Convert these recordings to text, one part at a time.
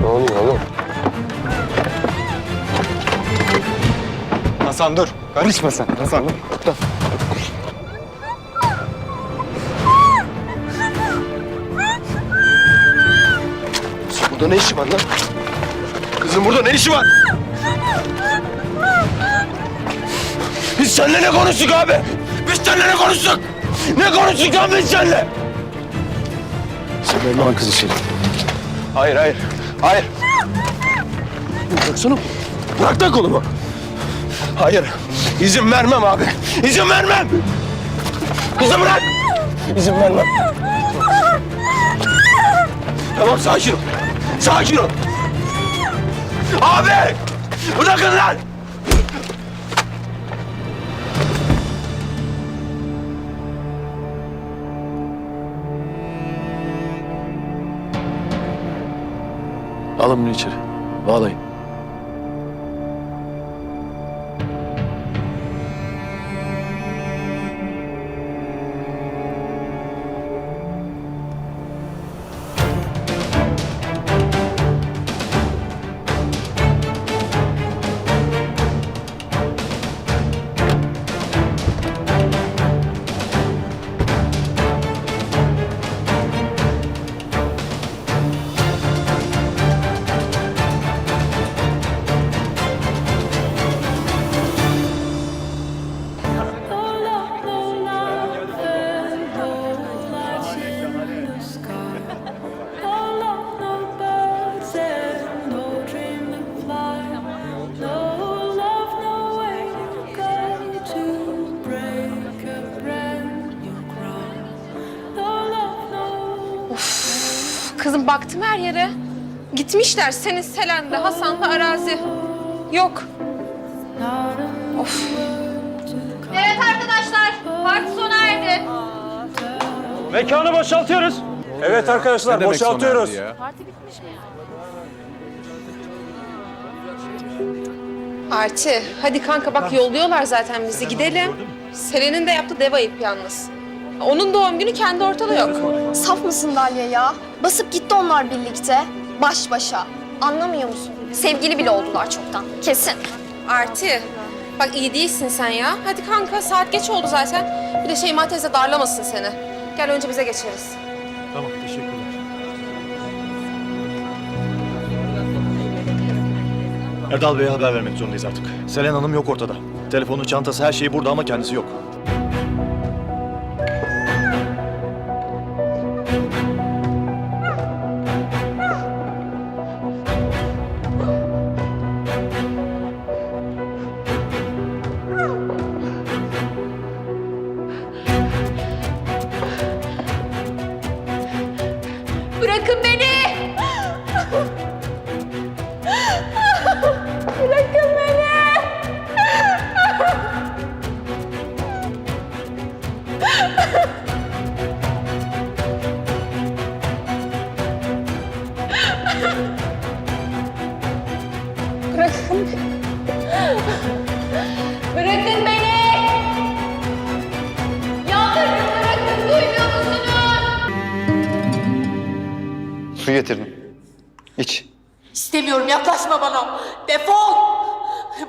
Ne oluyor oğlum? Hasan dur. Karışma sen. Hasan dur. dur. Burada ne işi var lan? Kızım burada ne işi var? Biz seninle ne konuştuk abi? Biz seninle ne konuştuk? Ne konuştuk lan biz seninle? Sen verme lan kızı içeri. Hayır, hayır, hayır. Bıraksana. Bırak da kolumu. Hayır, izin vermem abi. İzin vermem. Kızı bırak. İzin vermem. Tamam sakin ol. Sakin ol. Abi! Bırakın lan! Alın bunu içeri. Bağlayın. Kızım baktım her yere. Gitmişler senin Selen'de, Hasan'da arazi. Yok. Of. Evet arkadaşlar, parti sona erdi. Mekanı boşaltıyoruz. Evet arkadaşlar boşaltıyoruz. Arti, hadi kanka bak yolluyorlar zaten bizi gidelim. Selen'in de yaptığı dev ayıp yalnız. Onun doğum günü kendi ortada yok. Saf mısın Dalya ya? Basıp gitti onlar birlikte. Baş başa. Anlamıyor musun? Sevgili bile oldular çoktan. Kesin. Arti, bak iyi değilsin sen ya. Hadi kanka saat geç oldu zaten. Bir de Şeyma teyze darlamasın seni. Gel önce bize geçeriz. Tamam teşekkürler. Erdal Bey'e haber vermek zorundayız artık. Selen Hanım yok ortada. Telefonu, çantası, her şeyi burada ama kendisi yok. Bırakın beni! Bırakın. Bırakın beni! Yalvarırım bırakın, duymuyor musunuz? Su getirdim. İç. İstemiyorum yaklaşma bana. Defol.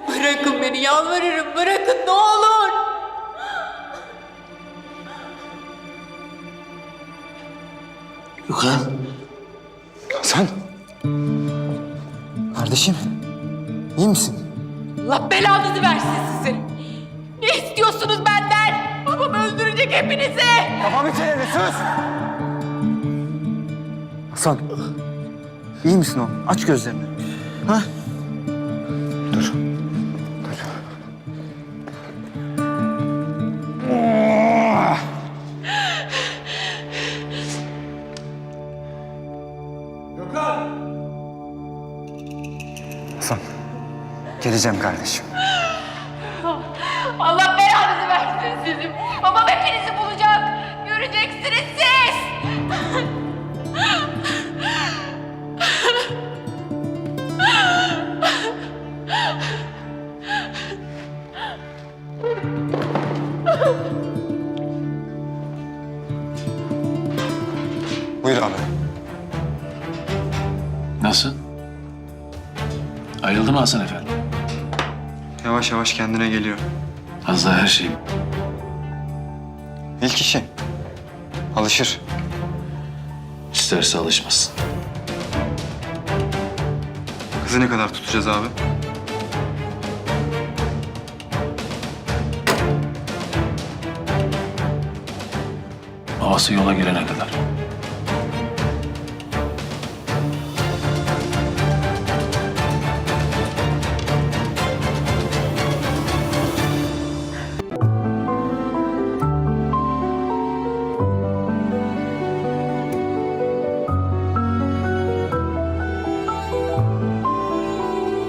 Bırakın beni yalvarırım bırakın ne olur. Gökhan. Hasan. Kardeşim. İyi misin? Allah belanızı versin sizin. Ne istiyorsunuz benden? Babam öldürecek hepinizi. Kafamı çeneni sus. Hasan. iyi misin oğlum? Aç gözlerini. Ha? Geleceğim kardeşim. Allah belanızı versin sizin. Babam hepinizi bulacak. Göreceksiniz siz. Buyur abi. Nasıl? Ayrıldı mı Hasan Efendi? Yavaş yavaş kendine geliyor. Az daha her şeyi İlk işi. Alışır. isterse alışmasın. Kızı ne kadar tutacağız abi? Babası yola girene kadar.